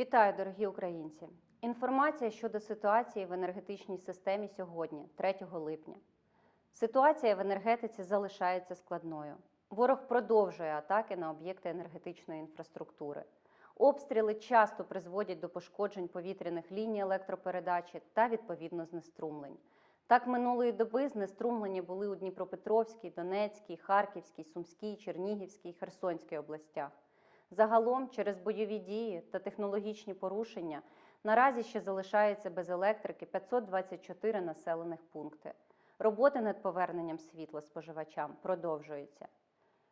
Вітаю, дорогі українці! Інформація щодо ситуації в енергетичній системі сьогодні, 3 липня. Ситуація в енергетиці залишається складною. Ворог продовжує атаки на об'єкти енергетичної інфраструктури. Обстріли часто призводять до пошкоджень повітряних ліній електропередачі та відповідно знеструмлень. Так, минулої доби знеструмлені були у Дніпропетровській, Донецькій, Харківській, Сумській, Чернігівській, Херсонській областях. Загалом, через бойові дії та технологічні порушення, наразі ще залишається без електрики 524 населених пункти. Роботи над поверненням світла споживачам продовжуються.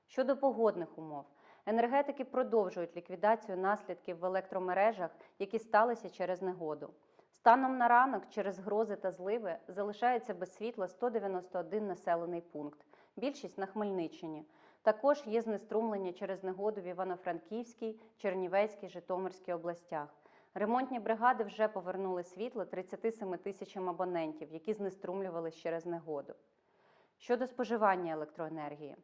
Щодо погодних умов, енергетики продовжують ліквідацію наслідків в електромережах, які сталися через негоду. Станом на ранок через грози та зливи залишається без світла 191 населений пункт, більшість на Хмельниччині. Також є знеструмлення через негоду в Івано-Франківській, Чернівецькій, Житомирській областях. Ремонтні бригади вже повернули світло 37 тисячам абонентів, які знеструмлювалися через негоду. Щодо споживання електроенергії,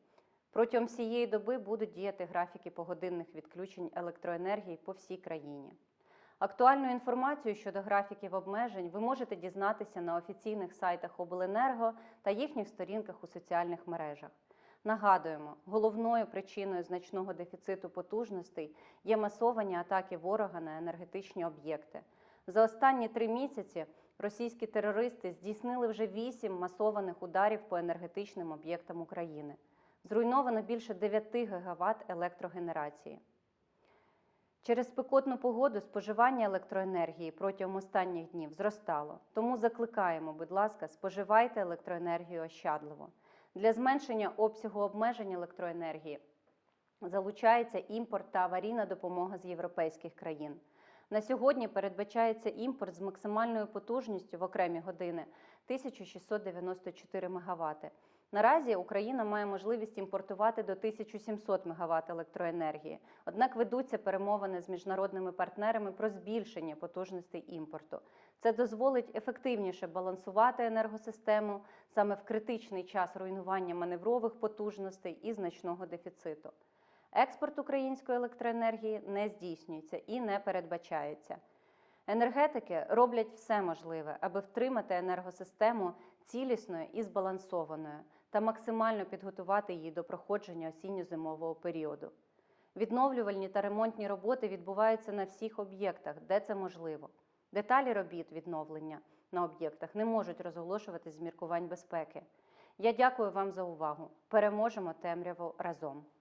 протягом всієї доби будуть діяти графіки погодинних відключень електроенергії по всій країні. Актуальну інформацію щодо графіків обмежень ви можете дізнатися на офіційних сайтах Обленерго та їхніх сторінках у соціальних мережах. Нагадуємо, головною причиною значного дефіциту потужностей є масовані атаки ворога на енергетичні об'єкти. За останні три місяці російські терористи здійснили вже вісім масованих ударів по енергетичним об'єктам України. Зруйновано більше 9 ГВт електрогенерації. Через спекотну погоду споживання електроенергії протягом останніх днів зростало. Тому закликаємо, будь ласка, споживайте електроенергію ощадливо. Для зменшення обсягу обмежень електроенергії залучається імпорт та аварійна допомога з європейських країн. На сьогодні передбачається імпорт з максимальною потужністю в окремі години 1694 МВт. Наразі Україна має можливість імпортувати до 1700 МВт електроенергії. Однак ведуться перемовини з міжнародними партнерами про збільшення потужностей імпорту. Це дозволить ефективніше балансувати енергосистему саме в критичний час руйнування маневрових потужностей і значного дефіциту. Експорт української електроенергії не здійснюється і не передбачається. Енергетики роблять все можливе, аби втримати енергосистему цілісною і збалансованою та максимально підготувати її до проходження осінньо-зимового періоду. Відновлювальні та ремонтні роботи відбуваються на всіх об'єктах, де це можливо. Деталі робіт відновлення на об'єктах не можуть розголошуватись з міркувань безпеки. Я дякую вам за увагу. Переможемо темряву разом.